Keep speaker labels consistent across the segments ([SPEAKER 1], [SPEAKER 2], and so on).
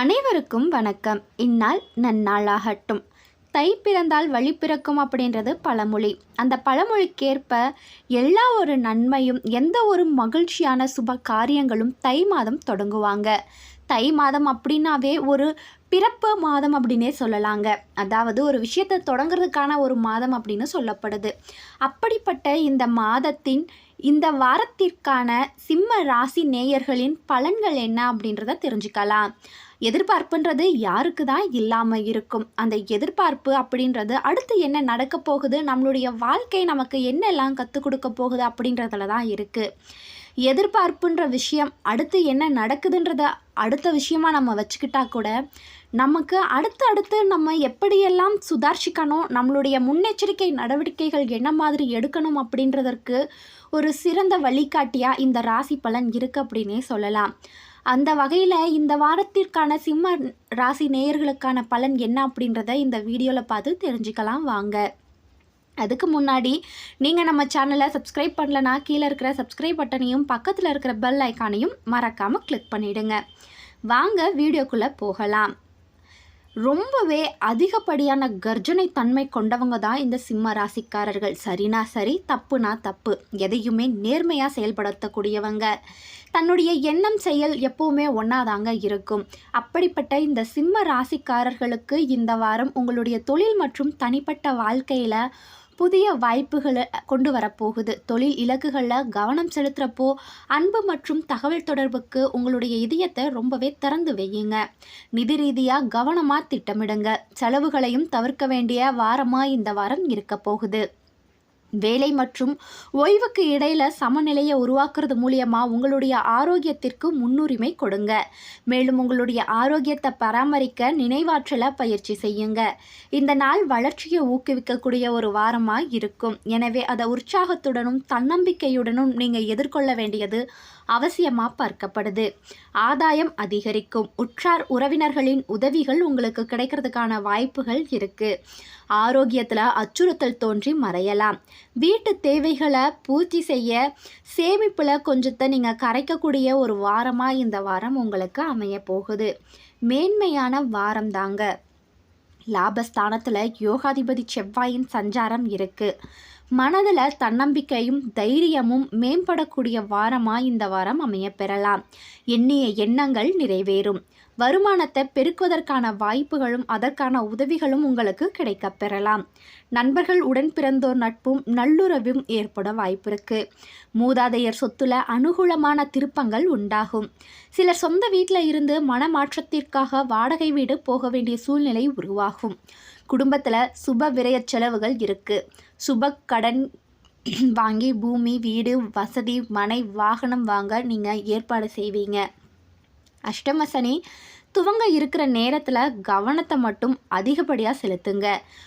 [SPEAKER 1] அனைவருக்கும் வணக்கம். இந்நாள் நன்னாளாகட்டும். தை பிறந்தால் வழி பிறக்கும் அப்படின்றது பழமொழி. அந்த பழமொழிக்கேற்ப எல்லா ஒரு நன்மையும் எந்த ஒரு மகிழ்ச்சியான சுப காரியங்களும் தை மாதம் தொடங்குவாங்க. தை மாதம் அப்படின்னாவே ஒரு பிறப்பு மாதம் அப்படின்னே சொல்லலாங்க. அதாவது ஒரு விஷயத்தை தொடங்குறதுக்கான ஒரு மாதம் அப்படின்னு சொல்லப்படுது. அப்படிப்பட்ட இந்த மாதத்தின் இந்த வாரத்திற்கான சிம்ம ராசி நேயர்களின் பலன்கள் என்ன அப்படின்றத தெரிஞ்சுக்கலாம். எதிர்பார்ப்புன்றது யாருக்கு தான் இல்லாமல் இருக்கும். அந்த எதிர்பார்ப்பு அப்படின்றது அடுத்து என்ன நடக்க போகுது? நம்மளுடைய வாழ்க்கை நமக்கு என்னெல்லாம் கற்றுக் கொடுக்க போகுது அப்படின்றதுல தான் இருக்குது எதிர்பார்ப்புன்ற விஷயம் அடுத்து என்ன நடக்குதுன்றத அடுத்த விஷயமா நம்ம வச்சுக்கிட்டா கூட நமக்கு அடுத்து அடுத்து நம்ம எப்படியெல்லாம் சுதாரிச்சிக்கணும்? நம்மளுடைய முன்னெச்சரிக்கை நடவடிக்கைகள் என்ன மாதிரி எடுக்கணும் அப்படின்றதற்கு ஒரு சிறந்த வழிகாட்டியாக இந்த ராசி பலன் இருக்குது அப்படின்னே சொல்லலாம். அந்த வகையில் இந்த வாரத்திற்கான சிம்ம ராசி நேயர்களுக்கான பலன் என்ன அப்படின்றத இந்த வீடியோவில் பார்த்து தெரிஞ்சுக்கலாம் வாங்க. அதுக்கு முன்னாடி நீங்கள் நம்ம சேனலை சப்ஸ்கிரைப் பண்ணலனா கீழே இருக்கிற சப்ஸ்கிரைப் பட்டனையும் பக்கத்தில் இருக்கிற பெல் ஐக்கானையும் மறக்காமல் கிளிக் பண்ணிவிடுங்க வாங்க வீடியோக்குள்ளே போகலாம். ரொம்பவே அதிகப்படியான கர்ஜனை தன்மை கொண்டவங்க தான் இந்த சிம்ம ராசிக்காரர்கள். சரினா சரி தப்புனா தப்பு. எதையுமே நேர்மையாக செயல்படுத்தக்கூடியவங்க. தன்னுடைய எண்ணம் செயல் எப்போவுமே ஒன்றாதாங்க இருக்கும். அப்படிப்பட்ட இந்த சிம்ம ராசிக்காரர்களுக்கு இந்த வாரம் உங்களுடைய தொழில் மற்றும் தனிப்பட்ட வாழ்க்கையில் புதிய வாய்ப்புகளை கொண்டு வரப்போகுது. தொழில் இலக்குகளில் கவனம் செலுத்துகிறப்போ அன்பு மற்றும் தகவல் தொடர்புக்கு உங்களுடைய இதயத்தை ரொம்பவே திறந்து வையுங்க. நிதி ரீதியாக கவனமாக திட்டமிடுங்க. செலவுகளையும் தவிர்க்க வேண்டிய வாரமாக இந்த வாரம் இருக்க போகுது. வேலை மற்றும் ஓய்வுக்கு இடையில சமநிலையை உருவாக்குறது மூலியமா உங்களுடைய ஆரோக்கியத்திற்கு முன்னுரிமை கொடுங்க. மேலும் உங்களுடைய ஆரோக்கியத்தை பராமரிக்க நினைவாற்றலை பயிற்சி செய்யுங்க. இந்த நாள் வளர்ச்சியை ஊக்குவிக்கக்கூடிய ஒரு வாரமாக இருக்கும். எனவே அதை உற்சாகத்துடனும் தன்னம்பிக்கையுடனும் நீங்கள் எதிர்கொள்ள வேண்டியது அவசியமாக பார்க்கப்படுது. ஆதாயம் அதிகரிக்கும். உற்றார் உறவினர்களின் உதவிகள் உங்களுக்கு கிடைக்கிறதுக்கான வாய்ப்புகள் இருக்குது ஆரோக்கியத்தில் அச்சுறுத்தல் தோன்றி மறையலாம். வீட்டு தேவைகளை பூர்த்தி செய்ய சேமிப்பில் கொஞ்சத்தை நீங்கள் கரைக்கக்கூடிய ஒரு வாரமாக இந்த வாரம் உங்களுக்கு அமைய போகுது. மேன்மையான வாரம் தாங்க. லாபஸ்தானத்தில் யோகாதிபதி செவ்வாயின் சஞ்சாரம் இருக்குது மனதில் தன்னம்பிக்கையும் தைரியமும் மேம்படக்கூடிய வாரமாக இந்த வாரம் அமைய பெறலாம். எண்ணிய எண்ணங்கள் நிறைவேறும். வருமானத்தை பெருக்குவதற்கான வாய்ப்புகளும் அதற்கான உதவிகளும் உங்களுக்கு கிடைக்க பெறலாம். நண்பர்கள் உடன் பிறந்தோர் நட்பும் நல்லுறவும் ஏற்பட வாய்ப்பிருக்கு மூதாதையர் சொத்துல அனுகூலமான திருப்பங்கள் உண்டாகும். சிலர் சொந்த வீட்டில் இருந்து மனமாற்றத்திற்காக வாடகை வீடு போக வேண்டிய சூழ்நிலை உருவாகும். குடும்பத்தில் சுப விரய செலவுகள் இருக்குது சுப கடன் வாங்கி பூமி வீடு வசதி மனை வாகனம் வாங்க நீங்கள் ஏற்பாடு செய்வீங்க. அஷ்டம சனி துவங்க இருக்கிற நேரத்தில் கவனத்தை மட்டும் அதிகப்படியாக செலுத்துங்க.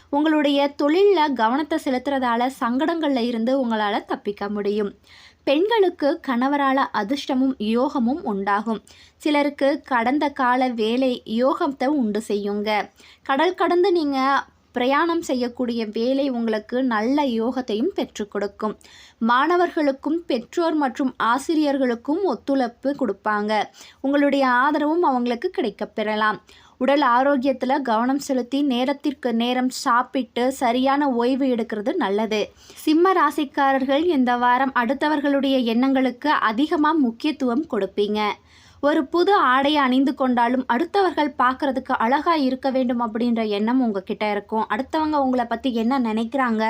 [SPEAKER 1] உங்களுடைய தொழிலில் கவனத்தை செலுத்துறதால சங்கடங்களில் இருந்து உங்களால் தப்பிக்க முடியும். பெண்களுக்கு கணவரால் அதிர்ஷ்டமும் யோகமும் உண்டாகும். சிலருக்கு கடந்த கால வேலை யோகத்தை உண்டு செய்யுங்க. கடல் கடந்து நீங்கள் பிரயாணம் செய்யக்கூடிய வேலை உங்களுக்கு நல்ல யோகத்தையும் பெற்றுக் கொடுக்கும். மாணவர்களுக்கும் பெற்றோர் மற்றும் ஆசிரியர்களுக்கும் ஒத்துழைப்பு கொடுப்பாங்க. உங்களுடைய ஆதரவும் அவங்களுக்கு கிடைக்கப் பெறலாம். உடல் ஆரோக்கியத்தில் கவனம் செலுத்தி நேரத்திற்கு நேரம் சாப்பிட்டு சரியான ஓய்வு எடுக்கிறது நல்லது. சிம்ம ராசிக்காரர்கள் இந்த வாரம் அடுத்தவர்களுடைய எண்ணங்களுக்கு அதிகமாக முக்கியத்துவம் கொடுப்பீங்க. ஒரு புது ஆடையை அணிந்து கொண்டாலும் அடுத்தவர்கள் பார்க்குறதுக்கு அழகாக இருக்க வேண்டும் அப்படின்ற எண்ணம் உங்ககிட்ட இருக்கும். அடுத்தவங்க உங்களை பற்றி என்ன நினைக்கிறாங்க?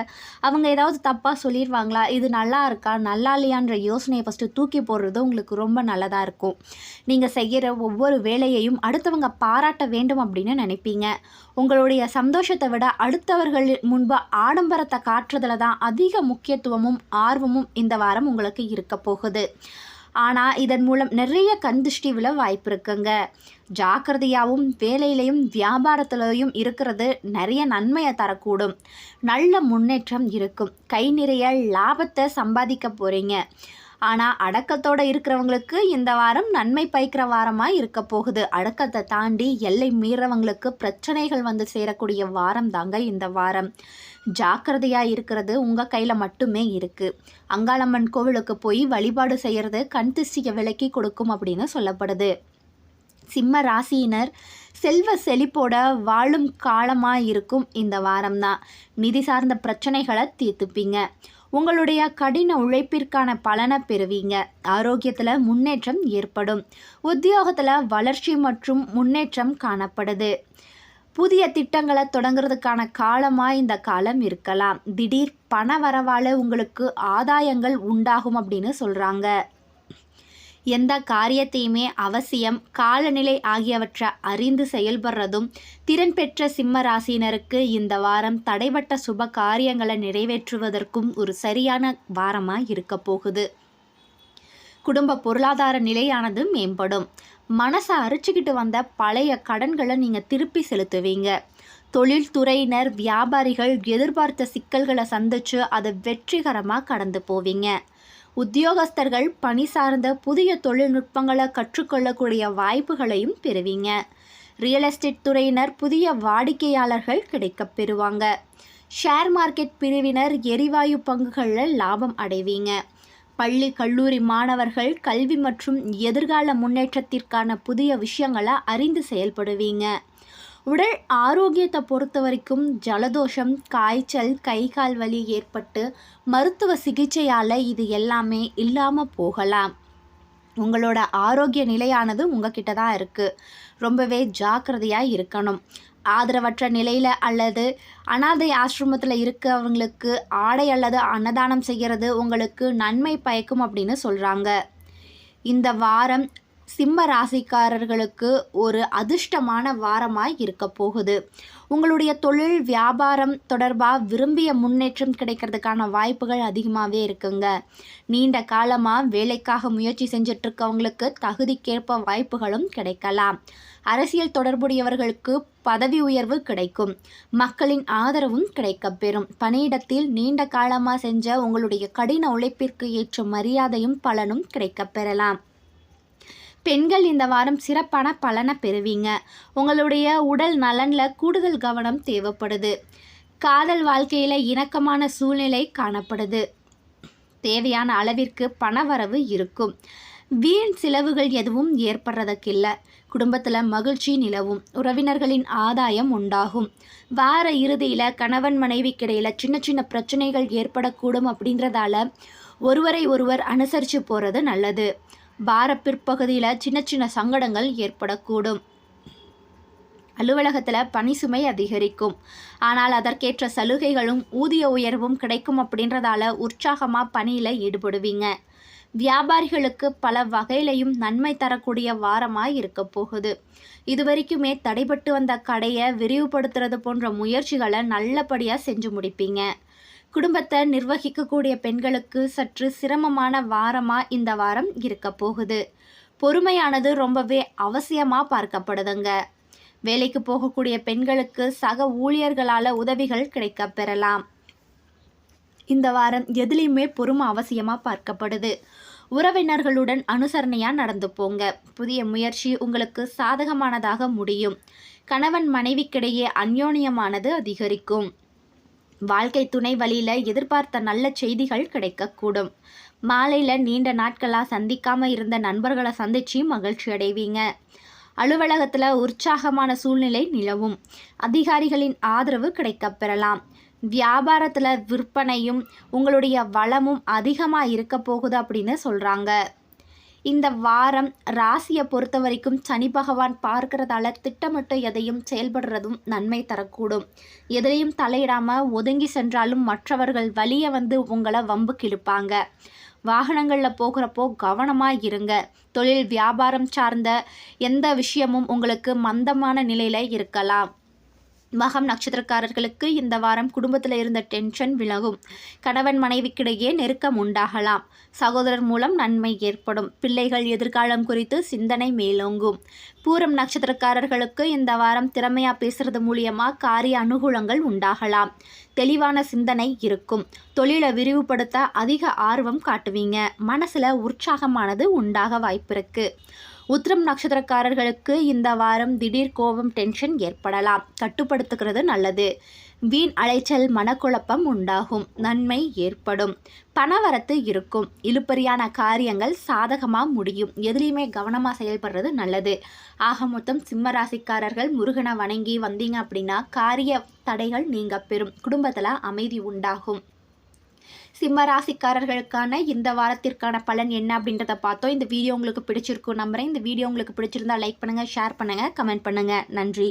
[SPEAKER 1] அவங்க ஏதாவது தப்பாக சொல்லிடுவாங்களா இது நல்லா இருக்கா? நல்லா இல்லையான்ற யோசனையை ஃபஸ்ட்டு தூக்கி போடுறது உங்களுக்கு ரொம்ப நல்லதாக இருக்கும். நீங்கள் செய்கிற ஒவ்வொரு வேலையையும் அடுத்தவங்க பாராட்ட வேண்டும் அப்படின்னு நினைப்பீங்க. உங்களுடைய சந்தோஷத்தை விட அடுத்தவர்கள் முன்பு ஆடம்பரத்தை காட்டுறதுல தான் அதிக முக்கியத்துவமும் ஆர்வமும் இந்த வாரம் உங்களுக்கு இருக்க போகுது. ஆனால் இதன் மூலம் நிறைய கந்துஷ்டி விழ வாய்ப்பு இருக்குங்க ஜாக்கிரதையாகவும் வேலையிலையும் வியாபாரத்திலையும் இருக்கிறது நிறைய நன்மையை தரக்கூடும். நல்ல முன்னேற்றம் இருக்கும். கை நிறைய லாபத்தை சம்பாதிக்க போகிறீங்க ஆனால் அடக்கத்தோடு இருக்கிறவங்களுக்கு இந்த வாரம் நன்மை பயக்கிற வாரமாக இருக்க போகுது. அடக்கத்தை தாண்டி எல்லை மீறவங்களுக்கு பிரச்சனைகள் வந்து சேரக்கூடிய வாரம் தாங்க இந்த வாரம். ஜாக்கிரதையாக இருக்கிறது உங்கள் கையில் மட்டுமே இருக்குது அங்காளம்மன் கோவிலுக்கு போய் வழிபாடு செய்கிறது கண் திசிய விலக்கி கொடுக்கும் அப்படின்னு சொல்லப்படுது. சிம்ம ராசியினர் செல்வ செழிப்போட வாழும் காலமாக இருக்கும் இந்த வாரம்தான் நிதி சார்ந்த பிரச்சனைகளை தீர்த்துப்பீங்க. உங்களுடைய கடின உழைப்பிற்கான பலனை பெறுவீங்க. ஆரோக்கியத்தில் முன்னேற்றம் ஏற்படும். உத்தியோகத்தில் வளர்ச்சி மற்றும் முன்னேற்றம் காணப்படுது. புதிய திட்டங்களை தொடங்குறதுக்கான காலமாக இந்த காலம் இருக்கலாம். திடீர் பண வரவால் உங்களுக்கு ஆதாயங்கள் உண்டாகும் அப்படின்னு சொல்கிறாங்க எந்த காரியத்தையுமே அவசியம் காலநிலை ஆகியவற்றை அறிந்து செயல்படுறதும் திறன் பெற்ற சிம்ம ராசியினருக்கு இந்த வாரம் தடைபட்ட சுப காரியங்களை நிறைவேற்றுவதற்கும் ஒரு சரியான வாரமாக இருக்க போகுது. குடும்ப பொருளாதார நிலையானது மேம்படும். மனசை அரிச்சுக்கிட்டு வந்த பழைய கடன்களை நீங்கள் திருப்பி செலுத்துவீங்க. தொழில்துறையினர் வியாபாரிகள் எதிர்பார்த்த சிக்கல்களை சந்தித்து அதை வெற்றிகரமாக கடந்து போவீங்க. உத்தியோகஸ்தர்கள் பணி சார்ந்த புதிய தொழில்நுட்பங்களை கற்றுக்கொள்ளக்கூடிய வாய்ப்புகளையும் பெறுவீங்க. ரியல் எஸ்டேட் துறையினர் புதிய வாடிக்கையாளர்கள் கிடைக்கப் பெறுவாங்க. ஷேர் மார்க்கெட் பிரிவினர் எரிவாயு பங்குகளில் லாபம் அடைவீங்க. பள்ளி கல்லூரி மாணவர்கள் கல்வி மற்றும் எதிர்கால முன்னேற்றத்திற்கான புதிய விஷயங்களை அறிந்து செயல்படுவீங்க. உடல் ஆரோக்கியத்தை பொறுத்த வரைக்கும் ஜலதோஷம் காய்ச்சல் கை கால் வலி ஏற்பட்டு மருத்துவ சிகிச்சையால் இது எல்லாமே இல்லாமல் போகலாம். உங்களோட ஆரோக்கிய நிலையானது உங்ககிட்ட தான் இருக்குது ரொம்பவே ஜாக்கிரதையாக இருக்கணும். ஆதரவற்ற நிலையில் அல்லது அனாதை ஆசிரமத்தில் இருக்கவங்களுக்கு ஆடை அல்லது அன்னதானம் செய்கிறது உங்களுக்கு நன்மை பயக்கும் அப்படின்னு சொல்கிறாங்க இந்த வாரம் சிம்ம ராசிக்காரர்களுக்கு ஒரு அதிர்ஷ்டமான வாரமாய் இருக்க போகுது. உங்களுடைய தொழில் வியாபாரம் தொடர்பாக விரும்பிய முன்னேற்றம் கிடைக்கிறதுக்கான வாய்ப்புகள் அதிகமாகவே இருக்குங்க. நீண்ட காலமாக வேலைக்காக முயற்சி செஞ்சிட்ருக்கவங்களுக்கு தகுதிக்கேற்ப வாய்ப்புகளும் கிடைக்கலாம். அரசியல் தொடர்புடையவர்களுக்கு பதவி உயர்வு கிடைக்கும். மக்களின் ஆதரவும் கிடைக்கப்பெறும் பணியிடத்தில் நீண்ட காலமாக செஞ்ச உங்களுடைய கடின உழைப்பிற்கு ஏற்ற மரியாதையும் பலனும் கிடைக்கப்பெறலாம் பெண்கள் இந்த வாரம் சிறப்பான பலனை பெறுவீங்க. உங்களுடைய உடல் நலனில் கூடுதல் கவனம் தேவைப்படுது. காதல் வாழ்க்கையில் இணக்கமான சூழ்நிலை காணப்படுது. தேவையான அளவிற்கு பணவரவு இருக்கும். வீண் செலவுகள் எதுவும் ஏற்படுறதுக்கில்லை. குடும்பத்தில் மகிழ்ச்சி நிலவும். உறவினர்களின் ஆதாயம் உண்டாகும். வார இறுதியில் கணவன் மனைவிக்கிடையில் சின்ன சின்ன பிரச்சனைகள் ஏற்படக்கூடும் அப்படின்றதால ஒருவரை ஒருவர் அனுசரித்து போகிறது நல்லது. வார பிற்பகுதியில் சின்ன சின்ன சங்கடங்கள் ஏற்படக்கூடும். அலுவலகத்தில் பணி சுமை அதிகரிக்கும். ஆனால் அதற்கேற்ற சலுகைகளும் ஊதிய உயர்வும் கிடைக்கும் அப்படின்றதால உற்சாகமாக பணியில் ஈடுபடுவீங்க. வியாபாரிகளுக்கு பல வகையிலையும் நன்மை தரக்கூடிய வாரமாக இருக்க போகுது. இதுவரைக்குமே தடைபட்டு வந்த கடையை விரிவுபடுத்துறது போன்ற முயற்சிகளை நல்லபடியாக செஞ்சு முடிப்பீங்க. குடும்பத்தை நிர்வகிக்கக்கூடிய பெண்களுக்கு சற்று சிரமமான வாரமாக இந்த வாரம் இருக்க போகுது. பொறுமையானது ரொம்பவே அவசியமாக பார்க்கப்படுதுங்க. வேலைக்கு போகக்கூடிய பெண்களுக்கு சக ஊழியர்களால் உதவிகள் கிடைக்க பெறலாம். இந்த வாரம் எதுலேயுமே பொறுமை அவசியமாக பார்க்கப்படுது. உறவினர்களுடன் அனுசரணையாக நடந்து போங்க. புதிய முயற்சி உங்களுக்கு சாதகமானதாக முடியும். கணவன் மனைவிக்கிடையே அந்யோன்யமானது அதிகரிக்கும். வாழ்க்கை துணை வழியில் எதிர்பார்த்த நல்ல செய்திகள் கிடைக்கக்கூடும். மாலையில் நீண்ட நாட்களாக சந்திக்காமல் இருந்த நண்பர்களை சந்தித்து மகிழ்ச்சி அடைவீங்க. அலுவலகத்தில் உற்சாகமான சூழ்நிலை நிலவும். அதிகாரிகளின் ஆதரவு கிடைக்கப் பெறலாம். வியாபாரத்தில் விற்பனையும் உங்களுடைய வளமும் அதிகமாக இருக்க போகுது அப்படின்னு சொல்கிறாங்க இந்த வாரம் ராசியை பொறுத்த வரைக்கும் சனி பகவான் பார்க்கறதால திட்டமிட்டு எதையும் செயல்படுறதும் நன்மை தரக்கூடும். எதையும் தலையிடாமல் ஒதுங்கி சென்றாலும் மற்றவர்கள் வழியை வந்து உங்களை வம்பு கிழப்பாங்க. வாகனங்களில் போகிறப்போ கவனமாக இருங்க. தொழில் வியாபாரம் சார்ந்த எந்த விஷயமும் உங்களுக்கு மந்தமான நிலையில் இருக்கலாம். மகம் நட்சத்திரக்காரர்களுக்கு இந்த வாரம் குடும்பத்தில் இருந்த டென்ஷன் விலகும். கணவன் மனைவிக்கிடையே நெருக்கம் உண்டாகலாம். சகோதரர் மூலம் நன்மை ஏற்படும். பிள்ளைகள் எதிர்காலம் குறித்து சிந்தனை மேலோங்கும். பூரம் நட்சத்திரக்காரர்களுக்கு இந்த வாரம் திறமையா பேசுறது மூலியமா காரிய அனுகூலங்கள் உண்டாகலாம். தெளிவான சிந்தனை இருக்கும். தொழிலை விரிவுபடுத்த அதிக ஆர்வம் காட்டுவீங்க. மனசுல உற்சாகமானது உண்டாக வாய்ப்பிருக்கு. உத்திரம் நட்சத்திரக்காரர்களுக்கு இந்த வாரம் திடீர் கோபம் டென்ஷன் ஏற்படலாம். கட்டுப்படுத்துகிறது நல்லது. வீண் அலைச்சல் மனக்குழப்பம் உண்டாகும். நன்மை ஏற்படும். பணவரத்து இருக்கும். இழுப்பறியான காரியங்கள் சாதகமாக முடியும். எதுலேயுமே கவனமாக செயல்படுறது நல்லது. ஆக மொத்தம் சிம்ம ராசிக்காரர்கள் முருகனை வணங்கி வந்தீங்க அப்படின்னா காரிய தடைகள் நீங்க பெறும். குடும்பத்தில் அமைதி உண்டாகும். சிம்ம ராசிக்காரர்களுக்கான இந்த வாரத்திற்கான பலன் என்ன அப்படின்றத பார்த்தோம். இந்த வீடியோ உங்களுக்கு பிடிச்சிருக்கும் நம்புறேன். இந்த வீடியோ உங்களுக்கு பிடிச்சிருந்தா லைக் பண்ணுங்கள் ஷேர் பண்ணுங்கள் கமெண்ட் பண்ணுங்கள் நன்றி.